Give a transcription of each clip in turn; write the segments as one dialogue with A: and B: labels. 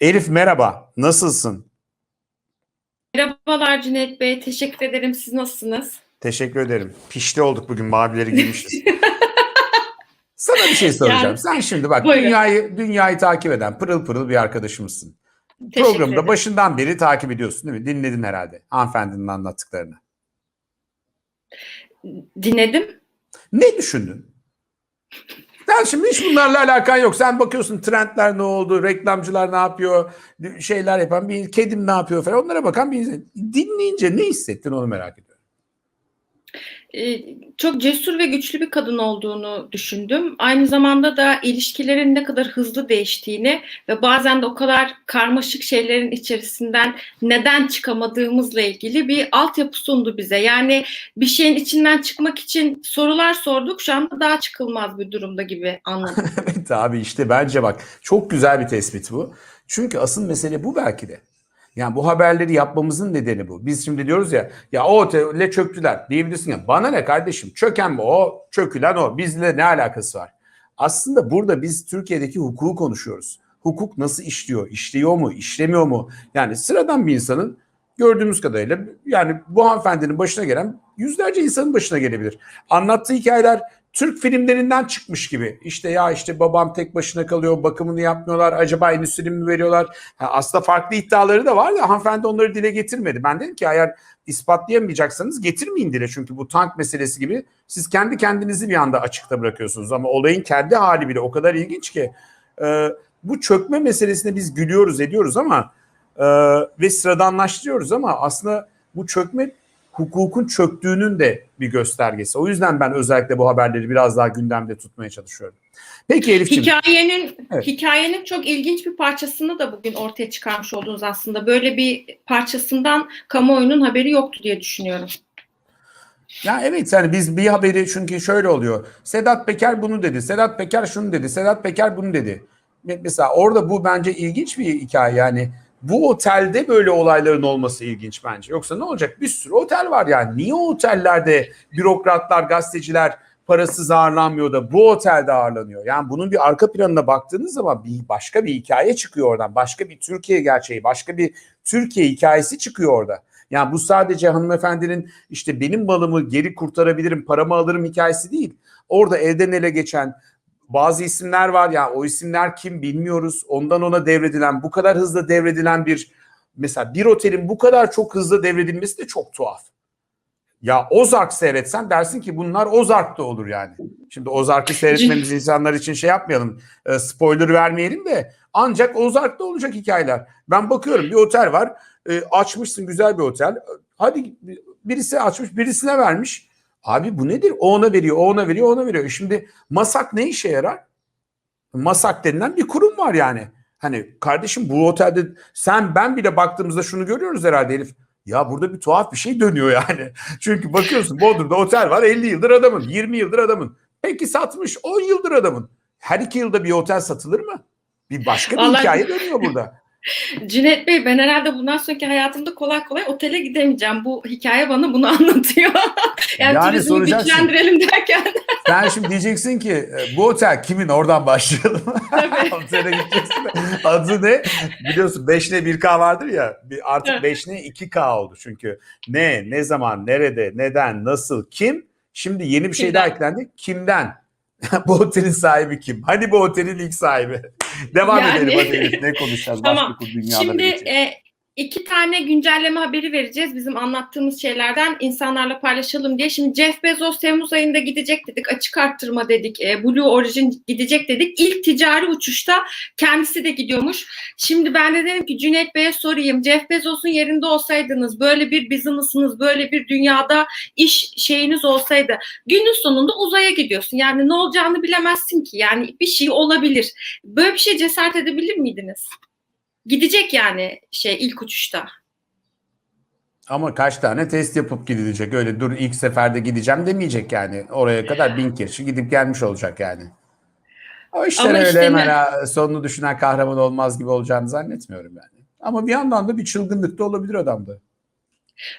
A: Elif merhaba, nasılsın?
B: Merhabalar Cüneyt Bey, teşekkür ederim. Siz nasılsınız?
A: Teşekkür ederim. Pişti olduk bugün, mavileri giymişiz. Sana bir şey soracağım.
B: Yani-
A: Sen şimdi bak
B: Buyurun.
A: dünyayı dünyayı takip eden pırıl pırıl bir arkadaşımızsın.
B: Teşekkür
A: Programda
B: ederim.
A: başından beri takip ediyorsun değil mi? Dinledin herhalde hanımefendinin anlattıklarını.
B: Dinledim.
A: Ne düşündün? Sen şimdi hiç bunlarla alakan yok. Sen bakıyorsun trendler ne oldu, reklamcılar ne yapıyor, şeyler yapan bir kedim ne yapıyor falan. Onlara bakan bir. Dinleyince ne hissettin onu merak ediyorum.
B: Ee, çok cesur ve güçlü bir kadın olduğunu düşündüm. Aynı zamanda da ilişkilerin ne kadar hızlı değiştiğini ve bazen de o kadar karmaşık şeylerin içerisinden neden çıkamadığımızla ilgili bir altyapı sundu bize. Yani bir şeyin içinden çıkmak için sorular sorduk. Şu anda daha çıkılmaz bir durumda gibi anladım.
A: Evet abi işte bence bak çok güzel bir tespit bu. Çünkü asıl mesele bu belki de. Yani bu haberleri yapmamızın nedeni bu. Biz şimdi diyoruz ya ya o otele çöktüler diyebilirsin ya bana ne kardeşim çöken mi o çökülen o bizle ne alakası var? Aslında burada biz Türkiye'deki hukuku konuşuyoruz. Hukuk nasıl işliyor? İşliyor mu? işlemiyor mu? Yani sıradan bir insanın gördüğümüz kadarıyla yani bu hanımefendinin başına gelen yüzlerce insanın başına gelebilir. Anlattığı hikayeler Türk filmlerinden çıkmış gibi. İşte ya işte babam tek başına kalıyor, bakımını yapmıyorlar. Acaba endüstri mi veriyorlar? Ha, aslında farklı iddiaları da var da hanımefendi onları dile getirmedi. Ben dedim ki eğer ispatlayamayacaksanız getirmeyin dile. Çünkü bu tank meselesi gibi siz kendi kendinizi bir anda açıkta bırakıyorsunuz. Ama olayın kendi hali bile o kadar ilginç ki. e, bu çökme meselesine biz gülüyoruz ediyoruz ama e, ve sıradanlaştırıyoruz ama aslında bu çökme hukukun çöktüğünün de bir göstergesi. O yüzden ben özellikle bu haberleri biraz daha gündemde tutmaya çalışıyorum. Peki Elif'ciğim.
B: Hikayenin
A: Evet.
B: hikayenin çok ilginç bir parçasını da bugün ortaya çıkarmış oldunuz aslında. Böyle bir parçasından kamuoyunun haberi yoktu diye düşünüyorum.
A: Ya evet yani biz bir haberi çünkü şöyle oluyor. Sedat Peker bunu dedi. Sedat Peker şunu dedi. Sedat Peker bunu dedi. Me- Mesela orada bu bence ilginç bir hikaye yani. Bu otelde böyle olayların olması ilginç bence. Yoksa ne olacak? Bir sürü otel var yani. Niye o otellerde bürokratlar, gazeteciler parasız ağırlanmıyor da bu otelde ağırlanıyor? Yani bunun bir arka planına baktığınız zaman bir başka bir hikaye çıkıyor oradan. Başka bir Türkiye gerçeği, başka bir Türkiye hikayesi çıkıyor orada. Yani bu sadece hanımefendinin işte benim malımı geri kurtarabilirim, paramı alırım hikayesi değil. Orada elden ele geçen bazı isimler var ya o isimler kim bilmiyoruz. Ondan ona devredilen, bu kadar hızlı devredilen bir mesela bir otelin bu kadar çok hızlı devredilmesi de çok tuhaf. Ya Ozark seyretsen dersin ki bunlar Ozark'ta olur yani. Şimdi Ozark'ı seyretmemiz insanlar için şey yapmayalım. e, spoiler vermeyelim de ancak Ozark'ta olacak hikayeler. Ben bakıyorum bir otel var. e, açmışsın güzel bir otel. Hadi birisi açmış birisine vermiş. Abi bu nedir? O ona veriyor, o ona veriyor, o ona veriyor. E Şimdi Masak ne işe yarar? Masak denilen bir kurum var yani. Hani kardeşim bu otelde sen ben bile baktığımızda şunu görüyoruz herhalde Elif. Ya burada bir tuhaf bir şey dönüyor yani. Çünkü bakıyorsun Bodrum'da otel var 50 yıldır adamın, 20 yıldır adamın. Peki satmış 10 yıldır adamın. Her iki yılda bir otel satılır mı? Bir başka bir
B: Vallahi-
A: hikaye dönüyor burada.
B: Cüneyt Bey ben herhalde bundan sonraki hayatımda kolay kolay otele gidemeyeceğim. Bu hikaye bana bunu anlatıyor. yani,
A: Yani
B: turizmi güçlendirelim derken.
A: Sen şimdi diyeceksin ki e, bu otel kimin oradan başlayalım. Otele gideceksin. de. Adı ne? Biliyorsun 5N 1K vardır ya. Artık
B: Evet.
A: 5N 2K oldu çünkü. Ne, ne zaman, nerede, neden, nasıl, kim? Şimdi yeni bir şey daha eklendi. Kimden? bu otelin sahibi kim? Hani bu otelin ilk sahibi? Devam
B: Yani-
A: edelim hadi Elif. Ne konuşacağız?
B: Tamam.
A: Başka dünyaları
B: Şimdi e, iki tane güncelleme haberi vereceğiz bizim anlattığımız şeylerden insanlarla paylaşalım diye. Şimdi Jeff Bezos Temmuz ayında gidecek dedik, açık arttırma dedik, e, Blue Origin gidecek dedik. İlk ticari uçuşta kendisi de gidiyormuş. Şimdi ben de dedim ki Cüneyt Bey'e sorayım. Jeff Bezos'un yerinde olsaydınız, böyle bir business'ınız, böyle bir dünyada iş şeyiniz olsaydı günün sonunda uzaya gidiyorsun. Yani ne olacağını bilemezsin ki. Yani bir şey olabilir. Böyle bir şey cesaret edebilir miydiniz? Gidecek yani şey ilk uçuşta.
A: Ama kaç tane test yapıp gidilecek. Öyle dur ilk seferde gideceğim demeyecek yani. Oraya kadar bin kişi gidip gelmiş olacak yani. O işler
B: Ama
A: öyle
B: işte
A: hemen ha, sonunu düşünen kahraman olmaz gibi olacağını zannetmiyorum yani. Ama bir yandan da bir çılgınlık da olabilir adamda.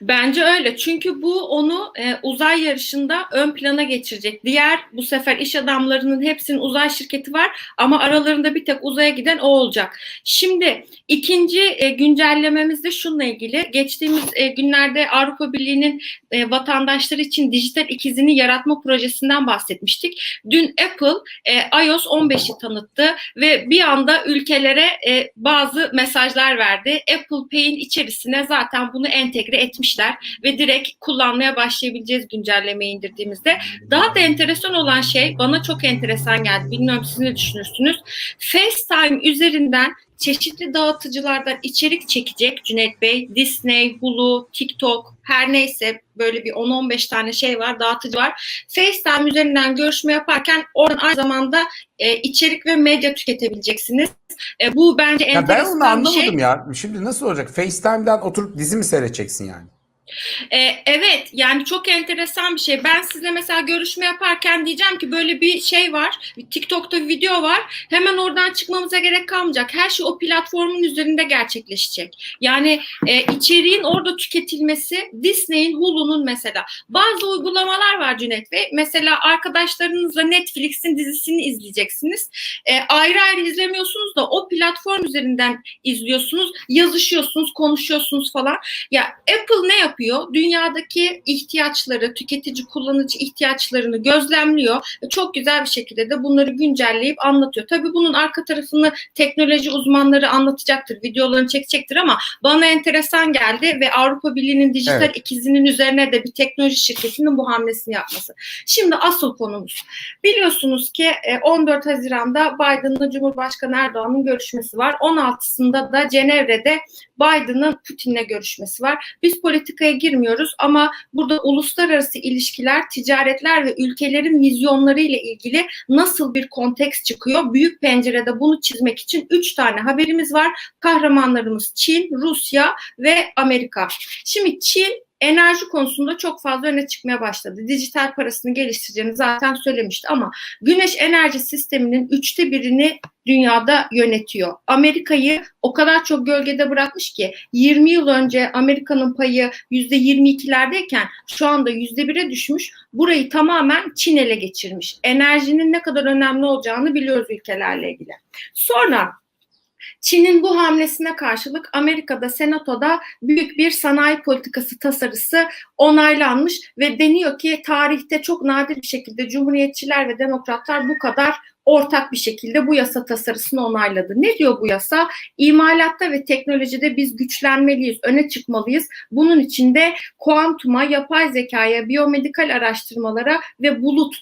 B: Bence öyle. Çünkü bu onu e, uzay yarışında ön plana geçirecek. Diğer bu sefer iş adamlarının hepsinin uzay şirketi var ama aralarında bir tek uzaya giden o olacak. Şimdi ikinci e, güncellememiz de şununla ilgili. Geçtiğimiz e, günlerde Avrupa Birliği'nin e, vatandaşları için dijital ikizini yaratma projesinden bahsetmiştik. Dün Apple e, iOS 15'i tanıttı ve bir anda ülkelere e, bazı mesajlar verdi. Apple Pay'in içerisine zaten bunu entegre etmişler ve direkt kullanmaya başlayabileceğiz güncellemeyi indirdiğimizde. Daha da enteresan olan şey bana çok enteresan geldi. Bilmiyorum siz ne düşünürsünüz. FaceTime üzerinden çeşitli dağıtıcılardan içerik çekecek Cüneyt Bey. Disney, Hulu, TikTok her neyse böyle bir 10-15 tane şey var, dağıtıcı var. FaceTime üzerinden görüşme yaparken oradan aynı zamanda e, içerik ve medya tüketebileceksiniz. E, bu bence
A: Ya ben
B: enteresan
A: onu
B: bir
A: anlamadım
B: şey.
A: ya. Şimdi nasıl olacak? FaceTime'dan oturup dizi mi seyredeceksin yani?
B: Ee, evet yani çok enteresan bir şey. Ben sizle mesela görüşme yaparken diyeceğim ki böyle bir şey var. TikTok'ta bir video var. Hemen oradan çıkmamıza gerek kalmayacak. Her şey o platformun üzerinde gerçekleşecek. Yani e, içeriğin orada tüketilmesi Disney'in, Hulu'nun mesela. Bazı uygulamalar var Cüneyt Bey. Mesela arkadaşlarınızla Netflix'in dizisini izleyeceksiniz. E, ayrı ayrı izlemiyorsunuz da o platform üzerinden izliyorsunuz. Yazışıyorsunuz, konuşuyorsunuz falan. Ya Apple ne yapıyor? Dünyadaki ihtiyaçları, tüketici, kullanıcı ihtiyaçlarını gözlemliyor. ve Çok güzel bir şekilde de bunları güncelleyip anlatıyor. Tabii bunun arka tarafını teknoloji uzmanları anlatacaktır, videolarını çekecektir ama bana enteresan geldi ve Avrupa Birliği'nin dijital
A: Evet.
B: ikizinin üzerine de bir teknoloji şirketinin bu hamlesini yapması. Şimdi asıl konumuz. Biliyorsunuz ki e, 14 Haziran'da Biden'la Cumhurbaşkanı Erdoğan'ın görüşmesi var. 16'sında da Cenevre'de Biden'ın Putin'le görüşmesi var. Biz politikaya girmiyoruz ama burada uluslararası ilişkiler, ticaretler ve ülkelerin vizyonları ile ilgili nasıl bir konteks çıkıyor? Büyük pencerede bunu çizmek için 3 tane haberimiz var. Kahramanlarımız Çin, Rusya ve Amerika. Şimdi Çin enerji konusunda çok fazla öne çıkmaya başladı. Dijital parasını geliştireceğini zaten söylemişti ama güneş enerji sisteminin üçte birini dünyada yönetiyor. Amerika'yı o kadar çok gölgede bırakmış ki 20 yıl önce Amerika'nın payı %22'lerdeyken şu anda %1'e düşmüş. Burayı tamamen Çin ele geçirmiş. Enerjinin ne kadar önemli olacağını biliyoruz ülkelerle ilgili. Sonra Çin'in bu hamlesine karşılık Amerika'da Senato'da büyük bir sanayi politikası tasarısı onaylanmış ve deniyor ki tarihte çok nadir bir şekilde Cumhuriyetçiler ve Demokratlar bu kadar ortak bir şekilde bu yasa tasarısını onayladı. Ne diyor bu yasa? İmalatta ve teknolojide biz güçlenmeliyiz, öne çıkmalıyız. Bunun için de kuantuma, yapay zekaya, biyomedikal araştırmalara ve bulut,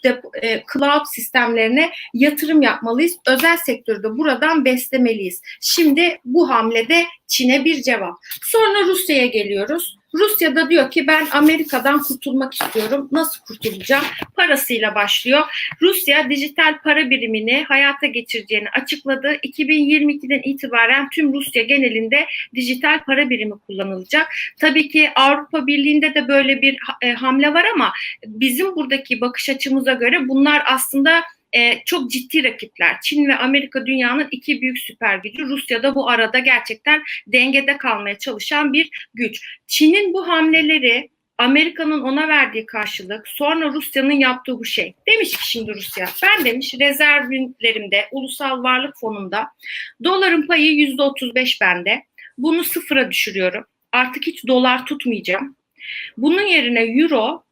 B: e, cloud sistemlerine yatırım yapmalıyız. Özel sektörü de buradan beslemeliyiz. Şimdi bu hamlede Çin'e bir cevap. Sonra Rusya'ya geliyoruz. Rusya da diyor ki ben Amerika'dan kurtulmak istiyorum. Nasıl kurtulacağım? Parasıyla başlıyor. Rusya dijital para birimini hayata geçireceğini açıkladı. 2022'den itibaren tüm Rusya genelinde dijital para birimi kullanılacak. Tabii ki Avrupa Birliği'nde de böyle bir e, hamle var ama bizim buradaki bakış açımıza göre bunlar aslında e, çok ciddi rakipler. Çin ve Amerika dünyanın iki büyük süper gücü. Rusya da bu arada gerçekten dengede kalmaya çalışan bir güç. Çin'in bu hamleleri Amerika'nın ona verdiği karşılık sonra Rusya'nın yaptığı bu şey. Demiş ki şimdi Rusya ben demiş rezervlerimde ulusal varlık fonunda doların payı yüzde otuz beş bende. Bunu sıfıra düşürüyorum. Artık hiç dolar tutmayacağım. Bunun yerine euro,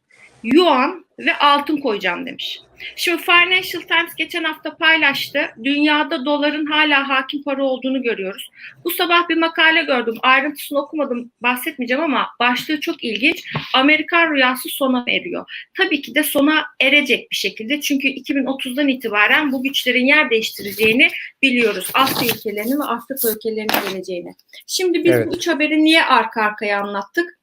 B: yuan ve altın koyacağım demiş. Şimdi Financial Times geçen hafta paylaştı. Dünyada doların hala hakim para olduğunu görüyoruz. Bu sabah bir makale gördüm. Ayrıntısını okumadım, bahsetmeyeceğim ama başlığı çok ilginç. Amerikan rüyası sona eriyor. Tabii ki de sona erecek bir şekilde. Çünkü 2030'dan itibaren bu güçlerin yer değiştireceğini biliyoruz. Asya ülkelerinin ve Afrika ülkelerinin geleceğini. Şimdi biz
A: Evet.
B: bu üç haberi niye arka arkaya anlattık?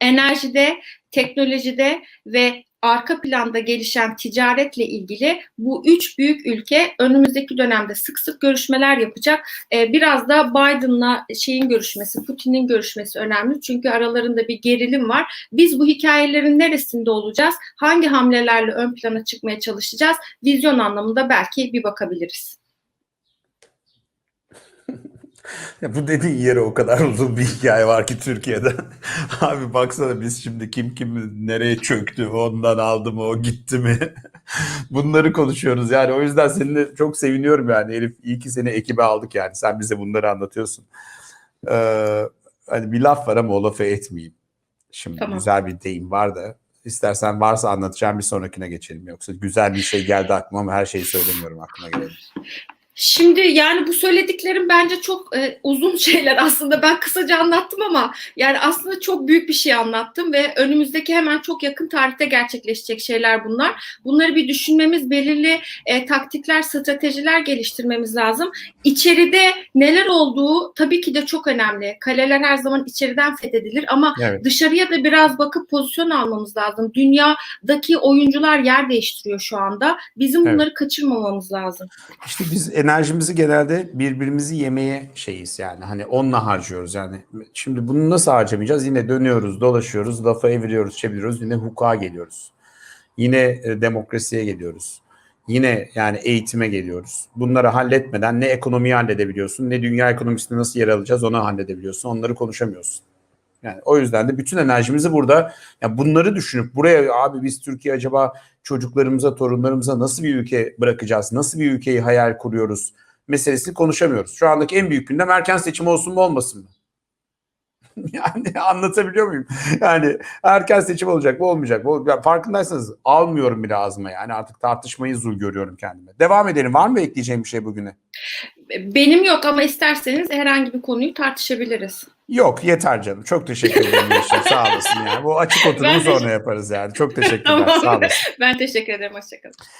B: Enerjide, teknolojide ve arka planda gelişen ticaretle ilgili bu üç büyük ülke önümüzdeki dönemde sık sık görüşmeler yapacak. Ee, biraz da Biden'la şeyin görüşmesi, Putin'in görüşmesi önemli. Çünkü aralarında bir gerilim var. Biz bu hikayelerin neresinde olacağız? Hangi hamlelerle ön plana çıkmaya çalışacağız? Vizyon anlamında belki bir bakabiliriz.
A: Ya bu dediğin yere o kadar uzun bir hikaye var ki Türkiye'de. Abi baksana biz şimdi kim kim nereye çöktü, ondan aldı mı, o gitti mi? Bunları konuşuyoruz yani. O yüzden seninle çok seviniyorum yani Elif. iyi ki seni ekibe aldık yani. Sen bize bunları anlatıyorsun. Ee, hani bir laf var ama o lafı etmeyeyim. Şimdi
B: Tamam.
A: güzel bir deyim var da. İstersen varsa anlatacağım bir sonrakine geçelim. Yoksa güzel bir şey geldi aklıma ama her şeyi söylemiyorum aklıma gelen.
B: Şimdi yani bu söylediklerim bence çok e, uzun şeyler aslında. Ben kısaca anlattım ama yani aslında çok büyük bir şey anlattım ve önümüzdeki hemen çok yakın tarihte gerçekleşecek şeyler bunlar. Bunları bir düşünmemiz, belirli e, taktikler, stratejiler geliştirmemiz lazım. İçeride neler olduğu tabii ki de çok önemli. Kaleler her zaman içeriden fethedilir ama
A: Evet.
B: dışarıya da biraz bakıp pozisyon almamız lazım. Dünyadaki oyuncular yer değiştiriyor şu anda. Bizim
A: Evet.
B: bunları kaçırmamamız lazım.
A: İşte biz enerjimizi genelde birbirimizi yemeye şeyiz yani hani onunla harcıyoruz yani. Şimdi bunu nasıl harcamayacağız? Yine dönüyoruz, dolaşıyoruz, lafa eviriyoruz, çeviriyoruz. Yine hukuka geliyoruz. Yine e, demokrasiye geliyoruz. Yine yani eğitime geliyoruz. Bunları halletmeden ne ekonomiyi halledebiliyorsun, ne dünya ekonomisinde nasıl yer alacağız onu halledebiliyorsun. Onları konuşamıyorsun. Yani o yüzden de bütün enerjimizi burada ya bunları düşünüp buraya abi biz Türkiye acaba çocuklarımıza, torunlarımıza nasıl bir ülke bırakacağız? Nasıl bir ülkeyi hayal kuruyoruz? Meselesini konuşamıyoruz. Şu andaki en büyük gündem erken seçim olsun mu olmasın mı? yani anlatabiliyor muyum? Yani erken seçim olacak mı olmayacak mı? Ya farkındaysanız almıyorum bile ağzıma yani artık tartışmayı zul görüyorum kendime. Devam edelim. Var mı ekleyeceğim bir şey bugüne?
B: Benim yok ama isterseniz herhangi bir konuyu tartışabiliriz.
A: Yok yeter canım. Çok teşekkür ederim. Yeşil. Sağ olasın yani. Bu açık oturumu sonra yaparız yani. Çok teşekkürler. Sağ olasın.
B: Ben teşekkür ederim. Hoşçakalın.